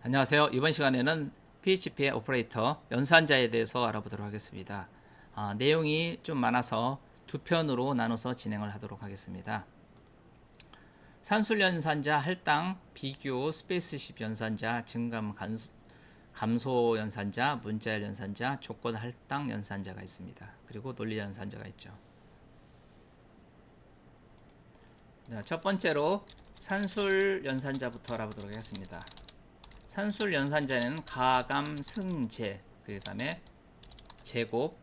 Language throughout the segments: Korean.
안녕하세요. 이번 시간에는 PHP의 오퍼레이터 연산자에 대해서 알아보도록 하겠습니다. 아, 내용이 좀 많아서 두 편으로 나눠서 진행을 하도록 하겠습니다. 산술 연산자, 할당, 비교, 스페이스십 연산자, 증감 간소, 감소 연산자, 문자열 연산자, 조건 할당 연산자가 있습니다. 그리고 논리 연산자가 있죠. 자, 첫 번째로 산술 연산자부터 알아보도록 하겠습니다. 산술 연산자는 가감, 승제, 그 다음에 제곱,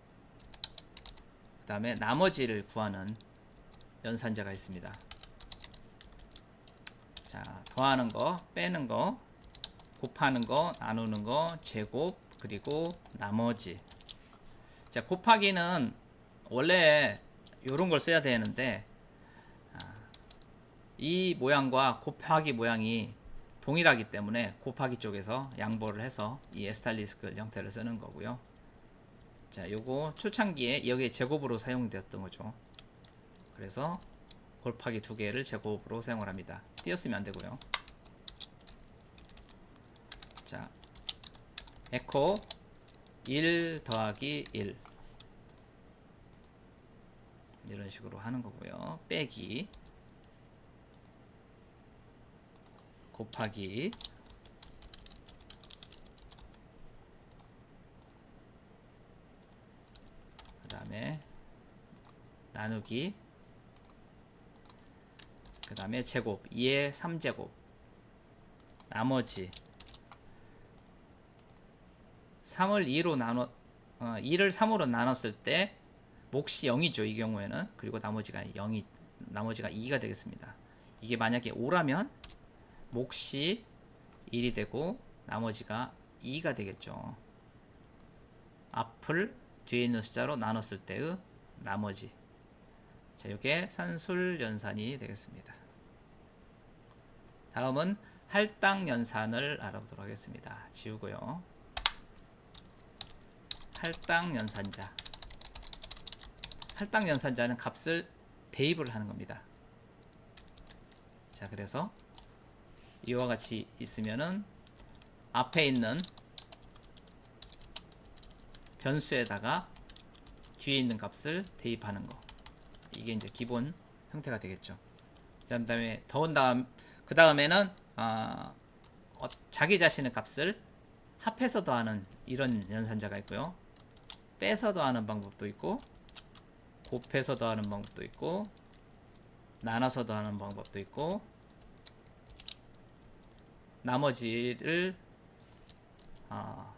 그 다음에 나머지를 구하는 연산자가 있습니다. 자, 더하는 거, 빼는 거, 곱하는 거, 나누는 거, 제곱, 그리고 나머지. 자, 곱하기는 원래 이런 걸 써야 되는데 아, 이 모양과 곱하기 모양이 동일하기 때문에 곱하기 쪽에서 양보를 해서 이 에스탈리스크 형태를 쓰는 거고요. 자, 요거 초창기에 여기에 제곱으로 사용되었던 거죠. 그래서 곱하기 두 개를 제곱으로 사용을 합니다. 띄었으면 안 되고요. 자, 에코 1 더하기 1 이런 식으로 하는 거고요. 빼기 곱하기. 그 다음에 나누기. 그 다음에 제곱. 2의 3제곱. 나머지. 3을 2로 나눠 어, 2를 3으로 나눴을 때 몫이 0이죠 이 경우에는. 그리고 나머지가 0이 나머지가 2가 되겠습니다. 이게 만약에 5라면 몫이 1이 되고 나머지가 2가 되겠죠. 앞을 뒤에 있는 숫자로 나눴을 때의 나머지. 자, 이게 산술 연산이 되겠습니다. 다음은 할당 연산을 알아보도록 하겠습니다. 지우고요. 할당 연산자. 할당 연산자는 값을 대입을 하는 겁니다. 자, 그래서 이와 같이 있으면은 앞에 있는 변수에다가 뒤에 있는 값을 대입하는 거 이게 이제 기본 형태가 되겠죠. 자, 그 다음에 더운 다음 그 다음에는 아, 어, 자기 자신의 값을 합해서 더하는 이런 연산자가 있고요. 빼서 더하는 방법도 있고 곱해서 더하는 방법도 있고 나눠서 더하는 방법도 있고 나머지를 어,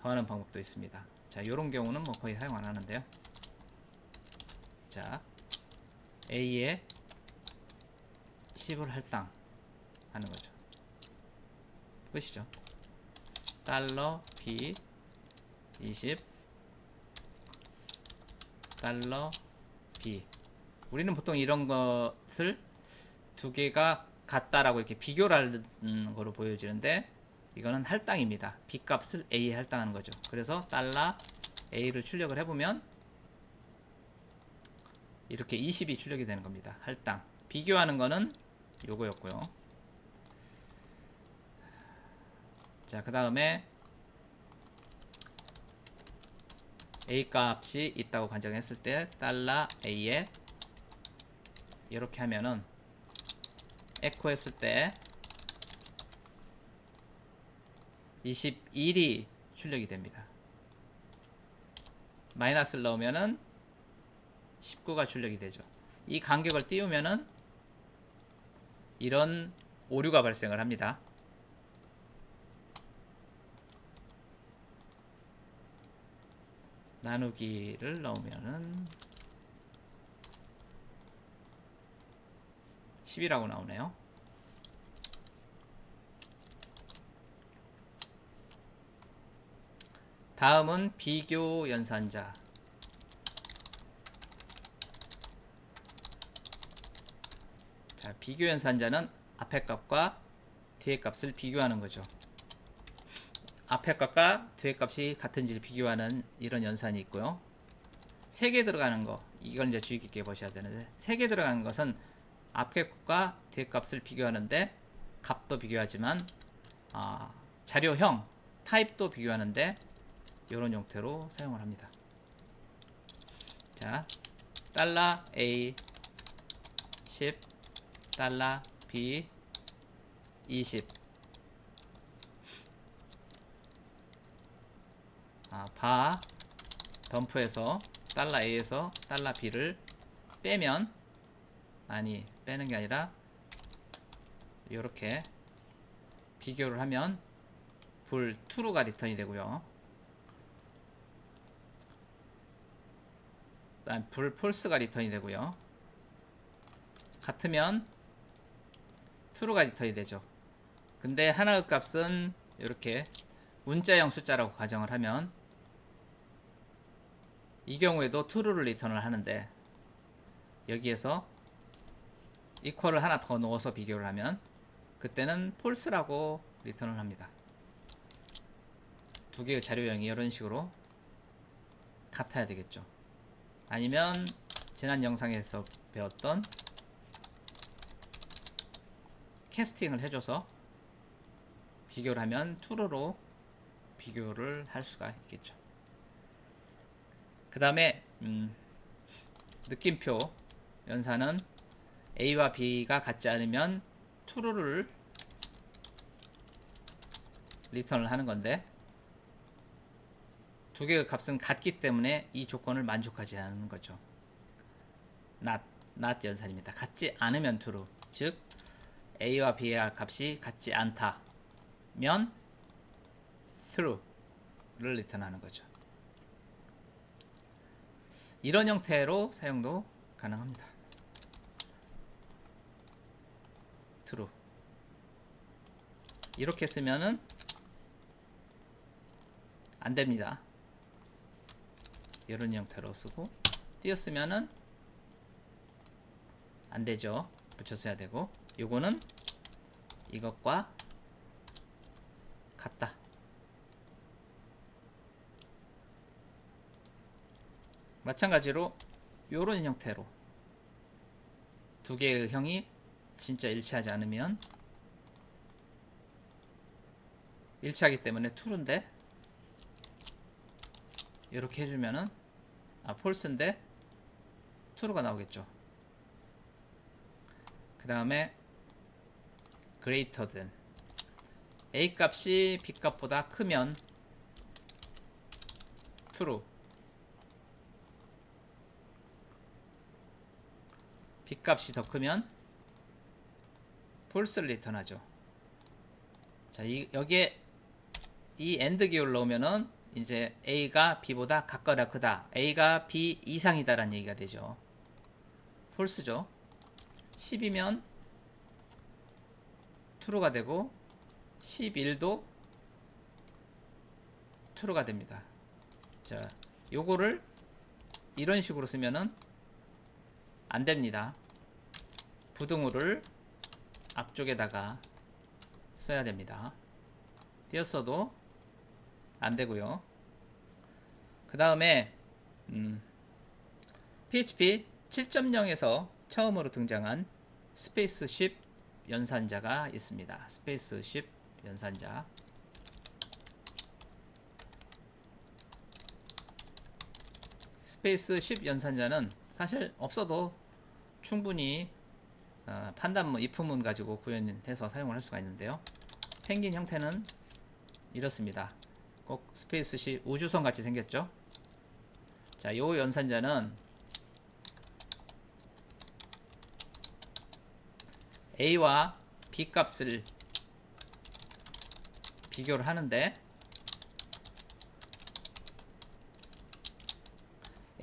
더하는 방법도 있습니다. 자, 이런 경우는 뭐 거의 사용 안 하는데요. 자, A에 10을 할당 하는 거죠. 끝이죠. 달러 B 20 달러 B 우리는 보통 이런 것을 두 개가 같다라고 이렇게 비교를 하는 거로 보여지는데 이거는 할당입니다. B 값을 A에 할당하는 거죠. 그래서 달러 A를 출력을 해보면 이렇게 20이 출력이 되는 겁니다. 할당. 비교하는 거는 요거였고요. 자, 그 다음에 A 값이 있다고 가정했을 때 달러 A에 이렇게 하면은 에코 했을 때 21이 출력이 됩니다. 마이너스를 넣으면은 19가 출력이 되죠. 이 간격을 띄우면은 이런 오류가 발생을 합니다. 나누기를 넣으면은 10이라고 나오네요. 다음은 비교 연산자. 자, 비교 연산자는 앞에 값과 뒤에 값을 비교하는 거죠. 앞에 값과 뒤에 값이 같은지를 비교하는 이런 연산이 있고요. 세개 들어가는 거, 이걸 이제 주의 깊게 보셔야 되는데, 세개 들어가는 것은 앞에 값과 뒤에 값을 비교하는데 값도 비교하지만 아, 자료형 타입도 비교하는데 이런 형태로 사용을 합니다. 자, 달러 A 10 달러 B 20 아, 바 덤프에서 달러 A에서 달러 B를 빼면 아니 빼는 게 아니라 이렇게 비교를 하면 불 true가 리턴이 되고요. 불 false가 리턴이 되고요. 같으면 true가 리턴이 되죠. 근데 하나의 값은 이렇게 문자형 숫자라고 가정을 하면 이 경우에도 true를 리턴을 하는데 여기에서 이퀄을 하나 더 넣어서 비교를 하면 그때는 false라고 리턴을 합니다. 두 개의 자료형이 이런 식으로 같아야 되겠죠. 아니면 지난 영상에서 배웠던 캐스팅을 해줘서 비교를 하면 true로 비교를 할 수가 있겠죠. 그 다음에 음, 느낌표 연산은 A와 B가 같지 않으면 true를 리턴을 하는 건데 두 개의 값은 같기 때문에 이 조건을 만족하지 않는 거죠. not, not 연산입니다. 같지 않으면 true. 즉 A와 B의 값이 같지 않다면 true를 리턴하는 거죠. 이런 형태로 사용도 가능합니다. True. 이렇게 쓰면은 안 됩니다. 이런 형태로 쓰고 띄었으면은 안 되죠. 붙였어야 되고 요거는 이것과 같다. 마찬가지로 요런 형태로 두 개의 형이 진짜 일치하지 않으면. 일치하기 때문에 true인데. 이렇게 해주면은 아 폴스인데 true가 나오겠죠. 그 다음에 greater than. A 값이 b 값보다 크면 true. B 값이 더 크면 false를 리턴하죠. 자, 이, 여기에 이 엔드 기호를 넣으면은 이제 A가 B보다 같거나 크다. A가 B 이상이다라는 얘기가 되죠. 폴스죠. 10이면 true가 되고 11도 true가 됩니다. 자, 요거를 이런 식으로 쓰면은 안 됩니다. 부등호를 앞쪽에다가 써야 됩니다. 띄었어도 안 되고요. 그 다음에 음, PHP 7.0에서 처음으로 등장한 스페이스쉽 연산자가 있습니다. 스페이스쉽 연산자. 스페이스쉽 연산자는 사실 없어도 충분히 어, 판단문, if문 가지고 구현해서 사용을 할 수가 있는데요. 생긴 형태는 이렇습니다. 꼭 스페이스시 우주선 같이 생겼죠? 자, 요 연산자는 A와 B 값을 비교를 하는데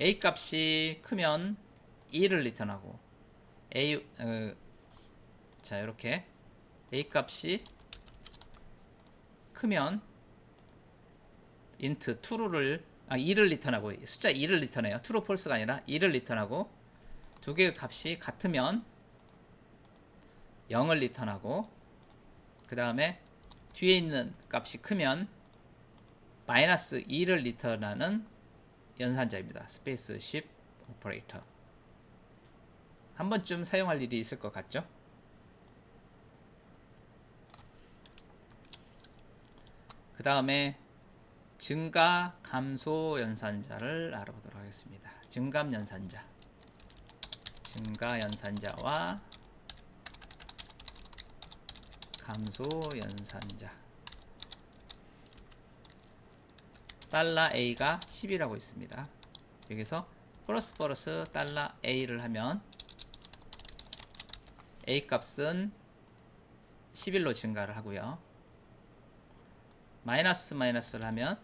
A 값이 크면 2를 리턴하고 A 어, 자 이렇게 A 값이 크면 int true를 아 2를 리턴하고 숫자 2를 리턴해요. true false가 아니라 2를 리턴하고 두 개의 값이 같으면 0을 리턴하고 그 다음에 뒤에 있는 값이 크면 마이너스 2를 리턴하는 연산자입니다. 스페이스 쉽 오퍼레이터 한 번쯤 사용할 일이 있을 것 같죠? 다음에 증가 감소 연산자를 알아보도록 하겠습니다. 증감 연산자. 증가 연산자와 감소 연산자. 달러 A가 10이라고 있습니다. 여기서 플러스 플러스 달러 A를 하면 A 값은 11로 증가를 하고요. 마이너스 마이너스를 하면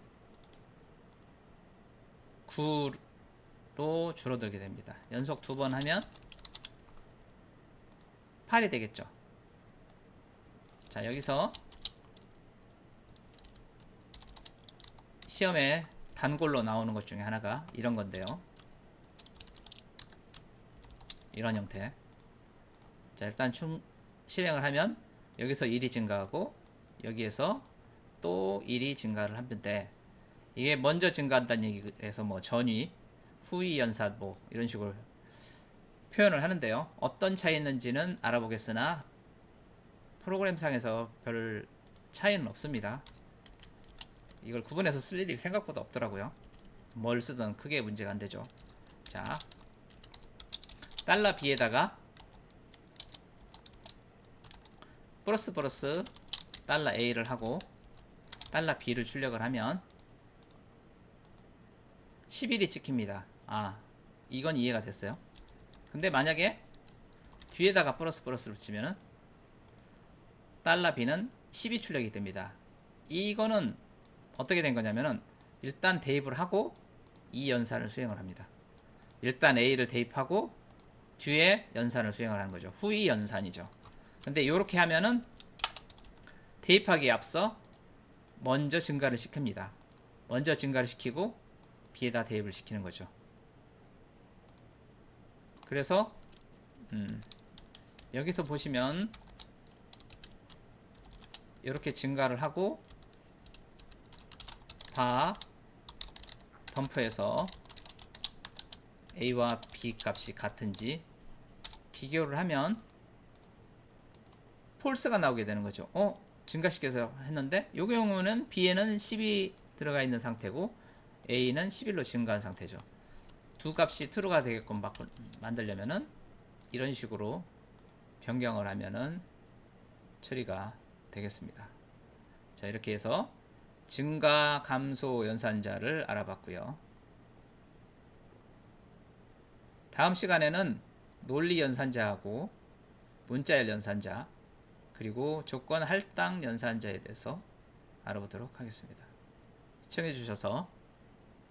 9로 줄어들게 됩니다. 연속 두 번 하면 8이 되겠죠. 자, 여기서 시험에 단골로 나오는 것 중에 하나가 이런 건데요. 이런 형태. 자, 일단 충, 실행을 하면 여기서 1이 증가하고 여기에서 또 1이 증가를 하는데 이게 먼저 증가한다는 얘기에서 뭐 전위, 후위 연사 뭐 이런 식으로 표현을 하는데요. 어떤 차이 있는지는 알아보겠으나 프로그램상에서 별 차이는 없습니다. 이걸 구분해서 쓸 일이 생각보다 없더라고요. 뭘 쓰든 크게 문제가 안 되죠. 자, 달러 B에다가 플러스 플러스 달러 A를 하고 달러 B를 출력을 하면 11이 찍힙니다. 아, 이건 이해가 됐어요. 근데 만약에 뒤에다가 플러스 플러스를 붙이면은 달러 B는 10이 출력이 됩니다. 이거는 어떻게 된 거냐면은 일단 대입을 하고 이 연산을 수행을 합니다. 일단 A를 대입하고 뒤에 연산을 수행을 하는 거죠. 후위 연산이죠. 근데 이렇게 하면은 대입하기에 앞서 먼저 증가를 시킵니다. 먼저 증가를 시키고 B에다 대입을 시키는 거죠. 그래서 음, 여기서 보시면 이렇게 증가를 하고 바 덤프에서 A와 B 값이 같은지 비교를 하면 폴스가 나오게 되는 거죠. 어? 증가시켜서 했는데 요 경우는 B에는 10이 들어가 있는 상태고 A는 11로 증가한 상태죠. 두 값이 true가 되게끔 만들려면은 이런 식으로 변경을 하면은 처리가 되겠습니다. 자, 이렇게 해서 증가 감소 연산자를 알아봤고요. 다음 시간에는 논리 연산자하고 문자열 연산자 그리고 조건 할당 연산자에 대해서 알아보도록 하겠습니다. 시청해 주셔서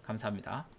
감사합니다.